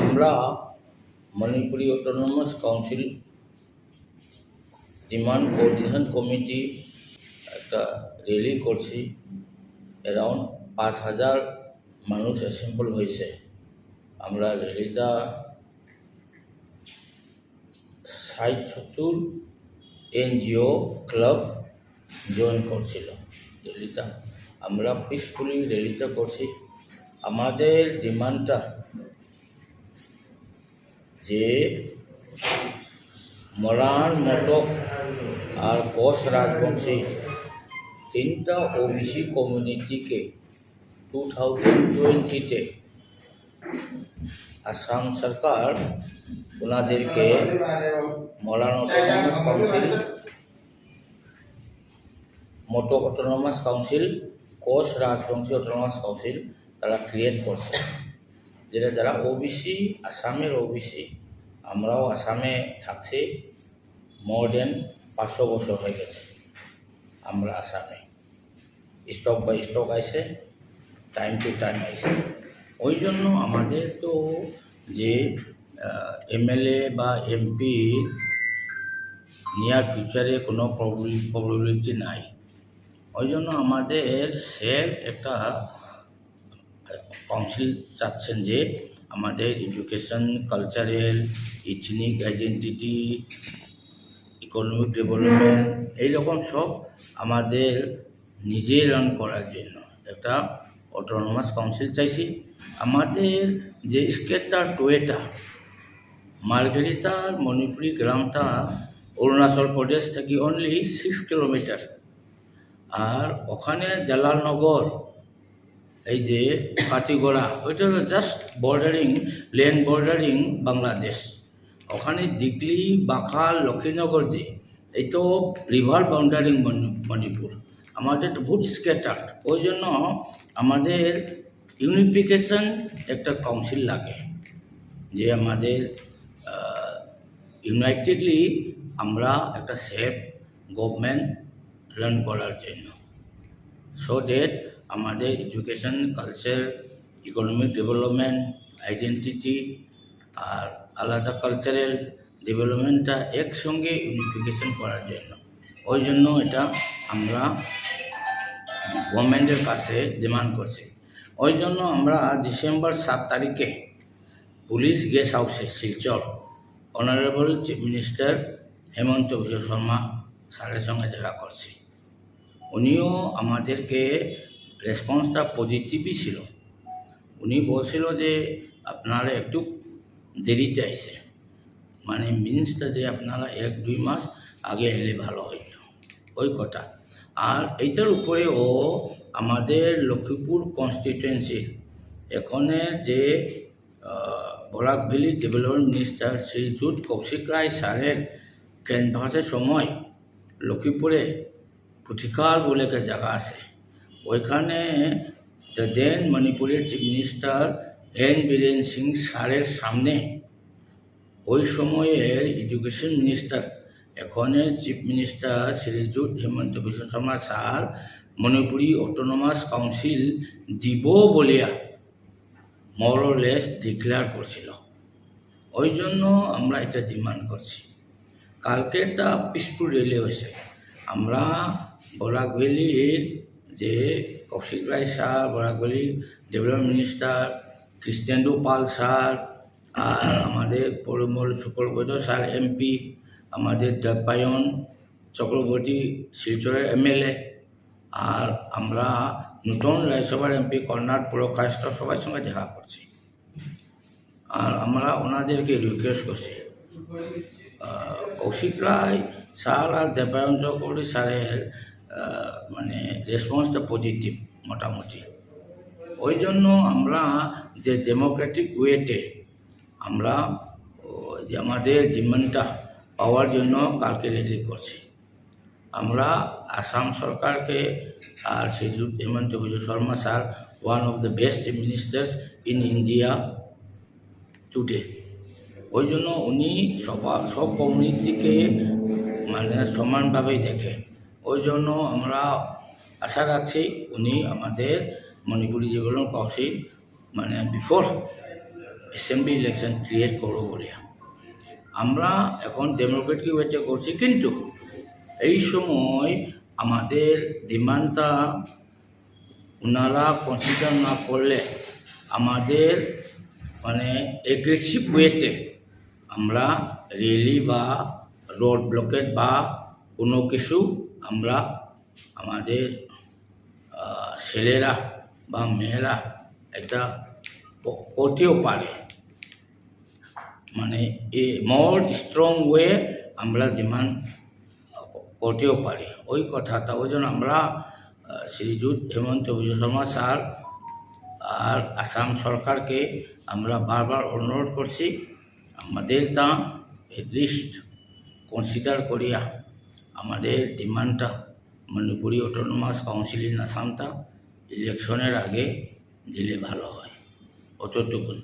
আমরা Manipuri autonomous council demand coordination committee একটা rally করছি। অ্যারাউন্ড পাঁচ হাজার মানুষ অ্যাসেম্বল হয়েছে। আমরা র্যালিটা ষাট সত্তর এনজিও ক্লাব জয়েন করছিল র্যালিটা আমরা পিসফুলি র্যালিটা করছি। আমাদের ডিমান্ডটা যে মরান মটক আর কোষ রাজবংশী তিনটা ওবিসি কমিউনিটিকে টু থাউজেন্ড টোয়েন্টিতে আসাম সরকার ওনাদেরকে Moran autonomous council Matak autonomous council Koch Rajbongshi autonomous council তারা ক্রিয়েট করছে। যেটা যারা ওবিসি, আসামের ওবিসি আমরাও আসামে থাকছি মোর দেন পাঁচশো বছর হয়ে গেছে আমরা আসামে। স্টক বাই স্টক আইসে টাইম টু টাইম আইসে। ওই জন্য আমাদের তো যে এমএলএ বা এমপি নিয়ার ফিউচারে কোনো প্রবলিবিলিটি নাই। ওই জন্য আমাদের সেলফ একটা কাউন্সিল চাচ্ছেন যে আমাদের education cultural ethnic identity economic development এইরকম সব আমাদের নিজে রান করার জন্য। একটা অটোনমাস কাউন্সিল চাইছি। আমাদের যে স্টেটটা টোয়েটা মার্গেরিতার মণিপুরি গ্রামটা অরুণাচল প্রদেশ থেকে অনলি সিক্স কিলোমিটার আর ওখানে জালালনগর এই যে কাটিগড়া ওইটা হলো just bordering land bordering Bangladesh. ওখানে দিগলি বাখাল লক্ষ্মীনগর যে, এই তো রিভার বাউন্ডারিং মণিপুর। আমাদের বহুত স্ক্যাটার্ড ওই জন্য আমাদের ইউনিফিকেশন একটা কাউন্সিল লাগে। যে আমাদের ইউনাইটেডলি আমরা একটা সেফ গভর্নমেন্ট রান করার জন্য। সো দ্যাট আমাদের education culture economic development identity আর আলাদা কালচারাল ডেভেলপমেন্টটা একসঙ্গে ইউনিফিকেশন করার জন্য। ওই জন্য এটা আমরা গভর্নমেন্টের কাছে ডিমান্ড করছি। ওই জন্য আমরা ডিসেম্বর সাত তারিখে পুলিশ গেস্ট হাউসে Silchar honourable chief minister Himanta Biswa Sarma স্যারের সঙ্গে দেখা করছি। উনিও আমাদেরকে রেসপন্সটা পজিটিভই ছিল। উনি বলছিল যে, আপনারা একটু দেরিতে আইসে মানে মিনসটা যে আপনারা এক, দুই মাস আগে এলে ভালো হইত। ওই কথা। আর এইটার উপরে ও আমাদের লক্ষ্মীপুর কনস্টিটুয়েন্সির এখনের যে Barak valley development minister Shriyut Kaushik Rai স্যারের ক্যানভাসের সময় লক্ষ্মীপুরে পুথিকার বলে একটা জায়গা আছে। ওইখানে দ্য দেন মণিপুরের chief minister N Biren Singh স্যারের সামনে ওই সময়ের এডুকেশন মিনিস্টার এখনের chief minister Shriyut Himanta Biswa Sarma sir Manipuri autonomous council দিব বলিয়া মরলেস ডিক্লেয়ার করছিল। ওই জন্য আমরা এটা ডিমান্ড করছি। কালকে একটা পিসফুল র্যালি হয়েছে। আমরা বরাক ভ্যালির যে কৌশিক রায় sir, Barak ভ্যালির development minister, Krishnendu Paul sir, আর আমাদের পরিমল শুক্লবৈদ্য স্যার, এমপি, আমাদের দেবপায়ন চক্রবর্তী, শিলচরের এমএলএ, আর আমরা নতুন রাজ্যসভার এমপি কর্ণাট পুরকায়স্থ সবার সঙ্গে দেখা করছি। আর আমরা ওনাদেরকে রিকোয়েস্ট করছি। কৌশিক রায় স্যার আর দেবায়ন চক্রবর্তী স্যারের মানে রেসপন্সটা পজিটিভ মোটামুটি। ওই জন্য আমরা যে ডেমোক্রেটিক ওয়েতে আমরা যে আমাদের ডিমান্ডটা পাওয়ার জন্য কালকে রেলি করছি। আমরা আসাম সরকারকে আর Shrijukta Himanta Biswa Sarma sir one of the best ministers in India today ওই জন্য উনি সবা সব কমিউনিটিকে মানে সমানভাবেই দেখে। ওই জন্য আমরা আশা রাখছি উনি আমাদের মণিপুরি ডেভেলপমেন্ট কাউন্সিল মানে বিফোর অ্যাসেম্বলি ইলেকশন ক্রিয়েট করব বলে আমরা এখন ডেমোক্রেটিক ওয়েতে করছি, কিন্তু এই সময় আমাদের ডিমান্ডটা ওনারা কনসিডার না করলে আমাদের মানে এগ্রেসিভ ওয়েতে আমরা রেলি বা রোড ব্লকেট বা কোনো কিছু আমরা আমাদের ছেলেরা বা মেয়েরা এটা করতেও পারে। মানে এ মোর স্ট্রং ওয়ে আমরা ডিমান্ড করতেও পারি। ওই কথাটা ওই জন্য আমরা শ্রীযুত হেমন্ত বিশ্ব শর্মা স্যার আর আসাম সরকারকে আমরা বারবার অনুরোধ করছি, আমাদের তা এটলিস্ট কনসিডার করিয়া আমাদের ডিমান্ডটা মণিপুরি অটোনোমাস কাউন্সিল ইন আসামটা ইলেকশনের আগে দিলে ভালো হয়। অতটুকুন।